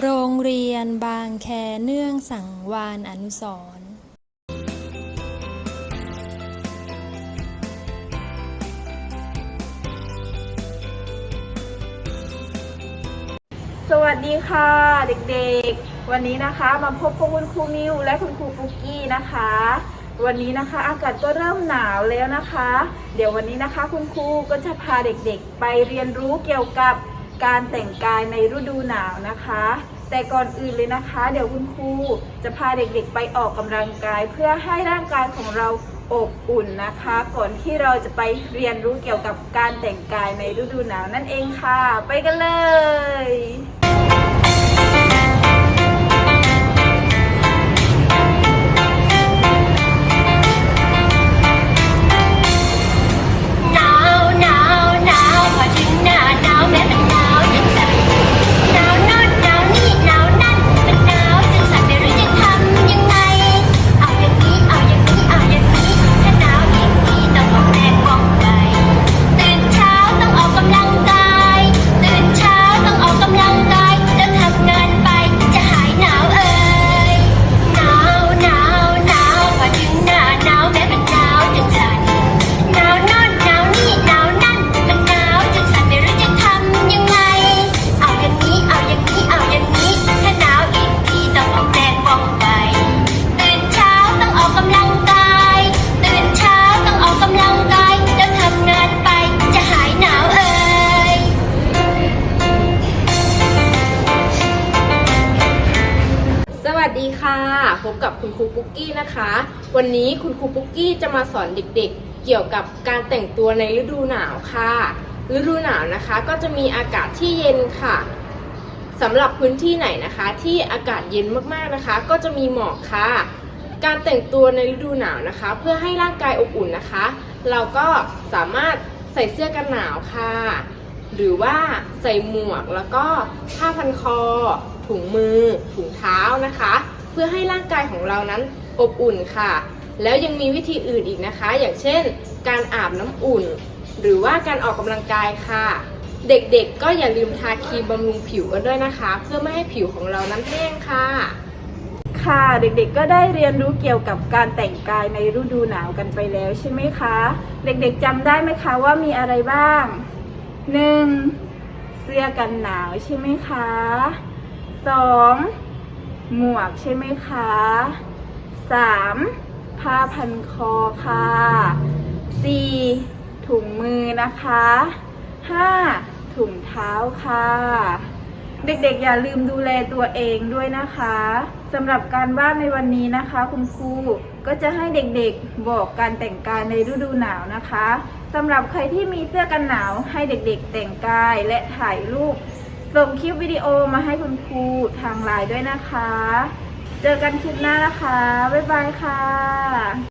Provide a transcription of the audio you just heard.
โรงเรียนบางแคเนื่องสังวานอนุสรสวัสดีค่ะเด็กๆ วันนี้นะคะมาพบกับคุณครูมิวและคุณครูปุกกี้นะคะ วันนี้นะคะอากาศก็เริ่มหนาวแล้วนะคะ เดี๋ยววันนี้นะคะคุณครูก็จะพาเด็กๆ ไปเรียนรู้เกี่ยวกับ การแต่งกายในฤดูหนาวนะคะ แต่ก่อนอื่นเลยนะคะ เดี๋ยวคุณครูจะพาเด็กๆไปออกกำลังกาย เพื่อให้ร่างกายของเราอบอุ่นนะคะ ก่อนที่เราจะไปเรียนรู้เกี่ยวกับการแต่งกายในฤดูหนาวนั่นเองค่ะ ไปกันเลยหนาวหนาวหนาวพอถึงหน้าหนาวแม้มันหนาว วัสดีค่ะ พบกับคุณครูปุ๊กกี้นะคะ วันนี้คุณครูปุ๊กกี้จะมาสอนเด็กๆ เกี่ยวกับการแต่งตัวในฤดูหนาวค่ะ ฤดูหนาวนะคะ ก็จะมีอากาศที่เย็นค่ะสำหรับพื้นที่ไหนนะคะ ที่อากาศเย็นมากๆนะคะ ก็จะมีหมอกค่ะ การแต่งตัวในฤดูหนาวนะคะ เพื่อให้ร่างกายอบอุ่นนะคะ เราก็สามารถใส่เสื้อกันหนาวค่ะ หรือว่าใส่หมวกแล้วก็ผ้าพันคอ ถุงมือ ถุงเท้านะคะ เพื่อให้ร่างกายของเรานั้นอบอุ่นค่ะ แล้วยังมีวิธีอื่นอีกนะคะ อย่างเช่น การอาบน้ำอุ่น หรือว่าการออกกำลังกายค่ะ เด็กๆก็อย่าลืมทาครีมบำรุงผิวกันด้วยนะคะ เพื่อไม่ให้ผิวของเรานั้นแห้งค่ะค่ะเด็กๆ ก็ได้เรียนรู้เกี่ยวกับการแต่งกายในฤดูหนาวกันไปแล้วใช่ไหมคะ เด็กๆจำได้ไหมคะว่ามีอะไรบ้าง 1. เสื้อกันหนาวใช่ไหมคะ 2. หมวกใช่ไหมคะ 3. ผ้าพันคอค่ะ 4. ถุงมือนะคะ 5. ถุงเท้าค่ะ เด็กๆอย่าลืมดูแลตัวเองด้วยนะคะสำหรับการบ้านในวันนี้นะคะ คุณครูก็จะให้เด็กๆบอกการแต่งกายในฤดูหนาวนะคะสำหรับใครที่มีเสื้อกันหนาวให้เด็กๆแต่งกายและถ่ายรูป ส่งคลิปวิดีโอมาให้คุณครูทางไลน์ด้วยนะคะ เจอกันคลิปหน้านะคะ บ๊ายบายค่ะ